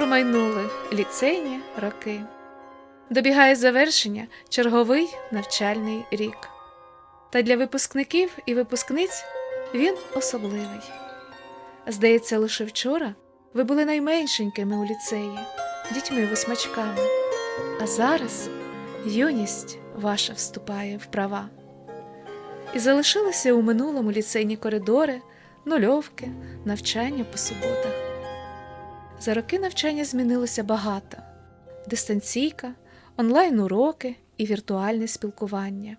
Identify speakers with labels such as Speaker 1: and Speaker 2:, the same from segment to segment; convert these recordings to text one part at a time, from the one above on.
Speaker 1: промайнули ліцейні роки. Добігає завершення черговий навчальний рік. Та для випускників і випускниць він особливий. Здається, лише вчора ви були найменшенькими у ліцеї, дітьми-восьмачками, а зараз юність ваша вступає в права. І залишилися у минулому ліцейні коридори, нульовки, навчання по суботах. За роки навчання змінилося багато: дистанційка, онлайн-уроки і віртуальне спілкування.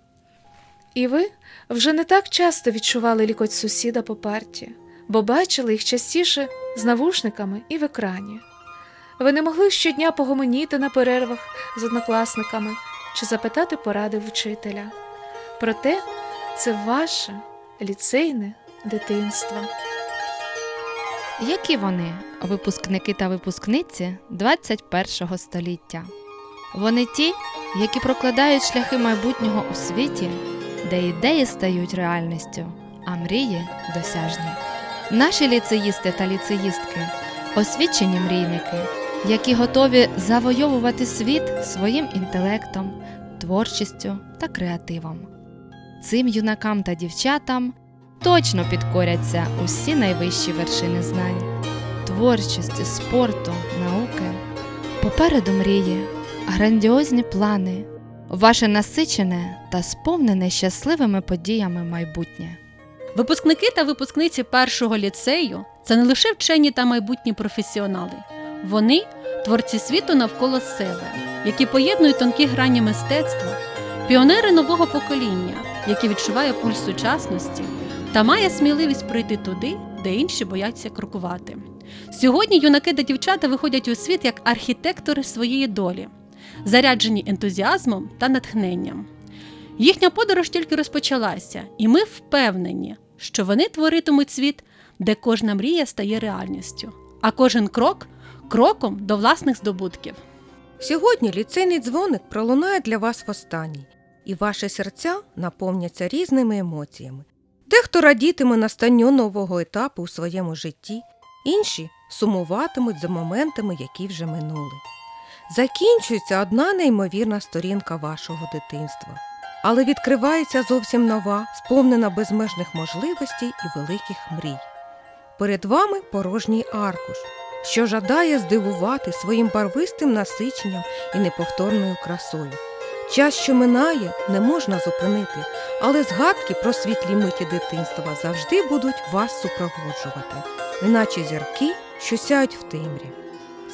Speaker 1: І ви вже не так часто відчували лікоть сусіда по парті, бо бачили їх частіше з навушниками і в екрані. Ви не могли щодня погомоніти на перервах з однокласниками чи запитати поради вчителя. Проте це ваше ліцейне дитинство.
Speaker 2: Які вони, випускники та випускниці 21 століття? Вони ті, які прокладають шляхи майбутнього у світі, де ідеї стають реальністю, а мрії досяжні. Наші ліцеїсти та ліцеїстки освічені мрійники, які готові завойовувати світ своїм інтелектом, творчістю та креативом. Цим юнакам та дівчатам точно підкоряться усі найвищі вершини знань, творчості, спорту, науки. Попереду мрії, грандіозні плани, ваше насичене та сповнене щасливими подіями майбутнє.
Speaker 3: Випускники та випускниці першого ліцею це не лише вчені та майбутні професіонали. Вони творці світу навколо себе, які поєднують тонкі грані мистецтва, піонери нового покоління, які відчуває пульс сучасності та має сміливість прийти туди, де інші бояться крокувати. Сьогодні юнаки та дівчата виходять у світ як архітектори своєї долі, заряджені ентузіазмом та натхненням. Їхня подорож тільки розпочалася, і ми впевнені, що вони творитимуть світ, де кожна мрія стає реальністю, а кожен крок кроком до власних здобутків.
Speaker 4: Сьогодні ліцейний дзвоник пролунає для вас востаннє, і ваші серця наповняться різними емоціями. Дехто радітиме настанню нового етапу у своєму житті, інші сумуватимуть за моментами, які вже минули. Закінчується одна неймовірна сторінка вашого дитинства, але відкривається зовсім нова, сповнена безмежних можливостей і великих мрій. Перед вами порожній аркуш, що жадає здивувати своїм барвистим насиченням і неповторною красою. Час, що минає, не можна зупинити, але згадки про світлі миті дитинства завжди будуть вас супроводжувати, неначе зірки, що сяють в темрі.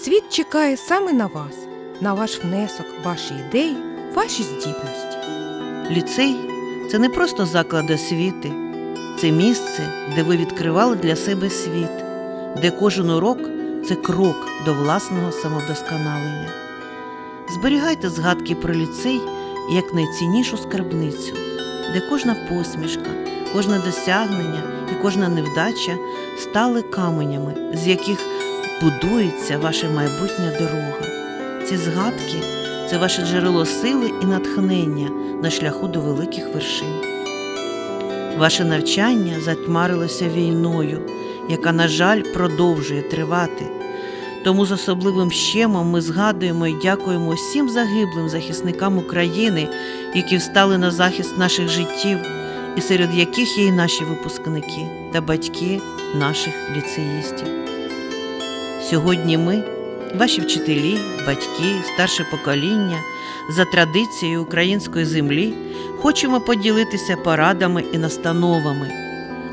Speaker 4: Світ чекає саме на вас, на ваш внесок, ваші ідеї, ваші здібності.
Speaker 5: Ліцей це не просто заклад освіти, це місце, де ви відкривали для себе світ, де кожен урок це крок до власного самовдосконалення. Зберігайте згадки про ліцей як найціннішу скарбницю, де кожна посмішка, кожне досягнення і кожна невдача стали каменями, з яких будується ваша майбутня дорога. Ці згадки це ваше джерело сили і натхнення на шляху до великих вершин. Ваше навчання затьмарилося війною, яка, на жаль, продовжує тривати. Тому з особливим щемом ми згадуємо і дякуємо всім загиблим захисникам України, які встали на захист наших життів, і серед яких є і наші випускники та батьки наших ліцеїстів. Сьогодні ми, ваші вчителі, батьки, старше покоління, за традицією української землі, хочемо поділитися порадами і настановами.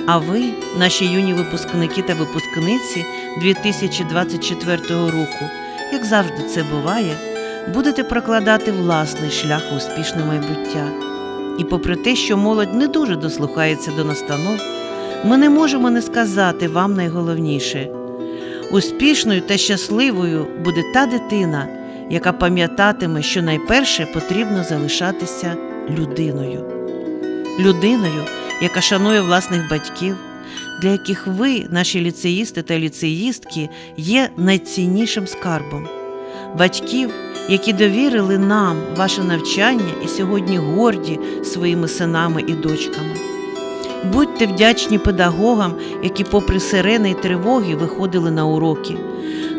Speaker 5: А ви, наші юні випускники та випускниці 2024 року, як завжди це буває, будете прокладати власний шлях у успішне майбуття. І попри те, що молодь не дуже дослухається до настанов, ми не можемо не сказати вам найголовніше. Успішною та щасливою буде та дитина, яка пам'ятатиме, що найперше потрібно залишатися людиною. Людиною, яка шанує власних батьків, для яких ви, наші ліцеїсти та ліцеїстки, є найціннішим скарбом. Батьків, які довірили нам ваше навчання і сьогодні горді своїми синами і дочками. Будьте вдячні педагогам, які, попри сирени й тривоги, виходили на уроки,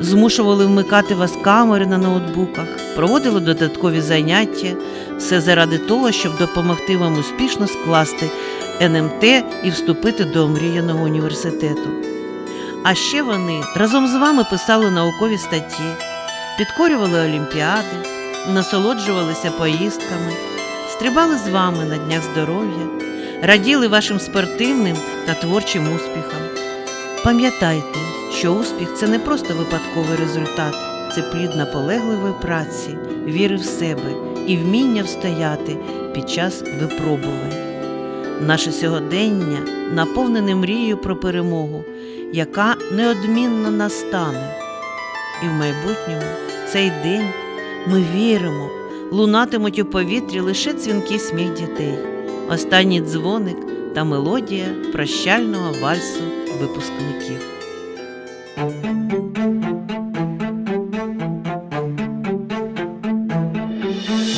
Speaker 5: змушували вмикати вас камери на ноутбуках, проводили додаткові заняття, все заради того, щоб допомогти вам успішно скласти НМТ і вступити до омріяного університету. А ще вони разом з вами писали наукові статті, підкорювали олімпіади, насолоджувалися поїздками, стрибали з вами на днях здоров'я, раділи вашим спортивним та творчим успіхам. Пам'ятайте, що успіх це не просто випадковий результат, це плід наполегливої праці, віри в себе і вміння встояти під час випробувань. Наше сьогодення наповнене мрією про перемогу, яка неодмінно настане. І в майбутньому, в цей день, ми віримо, лунатимуть у повітрі лише дзвінки сміх дітей, останній дзвоник та мелодія прощального вальсу випускників.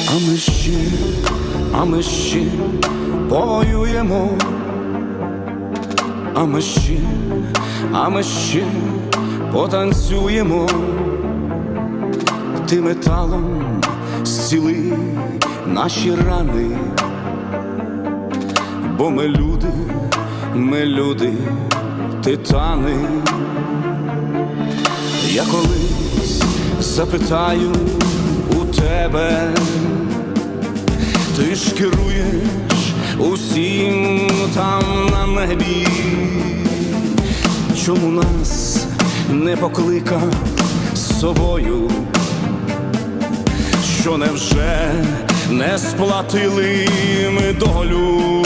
Speaker 6: А ми ще, а ми ще повоюємо, а ми ще, а ми ще потанцюємо, ти металом зціли наші рани, бо ми люди, ми люди, титани. Я колись запитаю у тебе, ти ж керуєш усім там на небі, чому нас не покликав з собою, що невже не сплатили ми долю,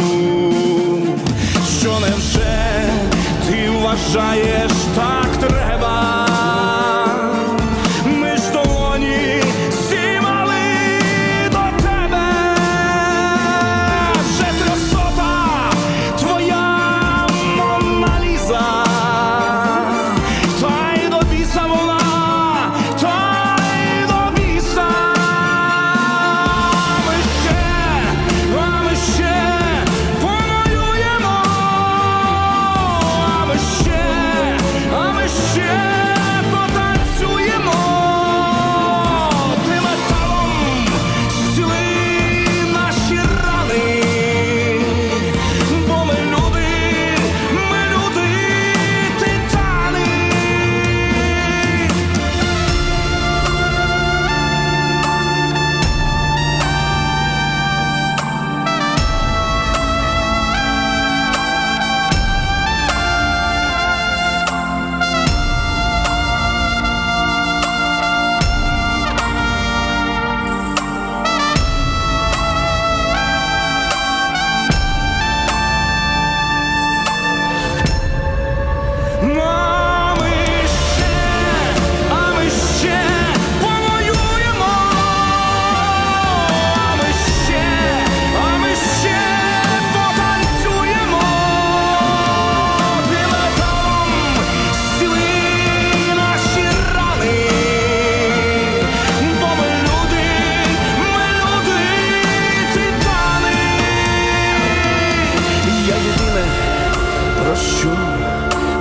Speaker 6: ти вважаєш так